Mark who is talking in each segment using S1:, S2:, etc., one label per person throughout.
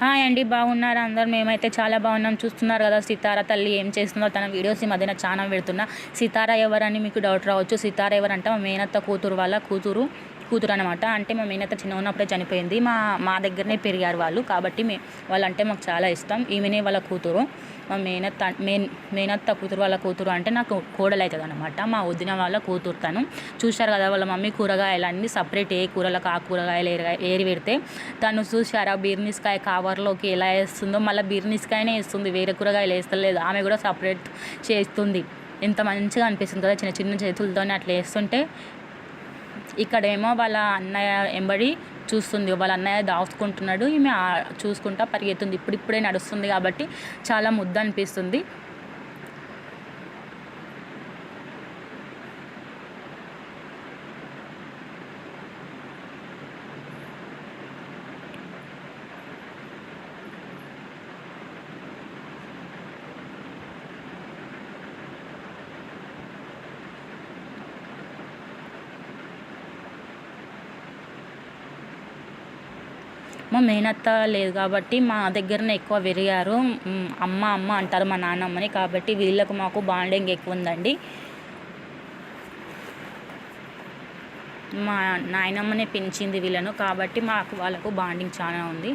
S1: Hi అండి బాగున్నారు? అందరు మేమైతే చాలా బాగున్నాం. చూస్తున్నారు కదా సితార తల్లి ఏం చేస్తుందో తన వీడియోస్ ఈ మధ్యన చాలా పెడుతున్నా. సితార ఎవరని మీకు డౌట్ రావచ్చు. సితార ఎవరంటే? మా మేనత్త కూతురు వాళ్ళ కూతురు. కూతురు అనమాట అంటే మా మేనత్త చిన్న ఉన్నప్పుడే చనిపోయింది. మా మా దగ్గరనే పెరిగారు వాళ్ళు. కాబట్టి మే వాళ్ళంటే మాకు చాలా ఇష్టం. ఈమెనే వాళ్ళ కూతురు. మా మేనత్త మేన్ మేనత్త కూతురు వాళ్ళ కూతురు అంటే నాకు కోడలు అవుతుంది అనమాట మా వదిన వాళ్ళ కూతురు తను. చూశారు కదా వాళ్ళ మమ్మీ కూరగాయలు అన్నీ సపరేట్ ఏ కూరలకు ఆ కూరగాయలు ఏరి పెడితే తను చూశారా బీర్నిస్కాయ కవర్లోకి ఎలా వేస్తుందో? మళ్ళీ బీర్నిస్కాయనే వేస్తుంది. వేరే కూరగాయలు వేస్తలేదు. ఆమె కూడా సపరేట్ చేస్తుంది. ఎంత మంచిగా అనిపిస్తుంది కదా చిన్న చిన్న చేతులతోనే అట్లా వేస్తుంటే ఇక్కడేమో వాళ్ళ అన్నయ్య ఎంబడి చూస్తుంది వాళ్ళ అన్నయ్య దాచుకుంటున్నాడు ఈమె చూసుకుంటా పరిగెత్తుంది. ఇప్పుడిప్పుడే నడుస్తుంది కాబట్టి చాలా ముద్దు అనిపిస్తుంది. మా మేనత్త లేదు కాబట్టి మా దగ్గరనే ఎక్కువ పెరిగారు. అమ్మ అమ్మ అంటారు మా నాన్నమ్మని కాబట్టి వీళ్ళకు మాకు బాండింగ్ ఎక్కువ ఉందండి. మా నాయనమ్మనే పెంచింది వీళ్ళను కాబట్టి మాకు వాళ్ళకు బాండింగ్ చాలా ఉంది.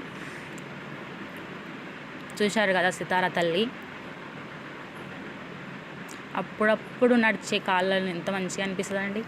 S1: చూశారు కదా సితార తల్లి. అప్పుడప్పుడు నడిచే కాళ్ళని ఎంత మంచిగా అనిపిస్తుందండి.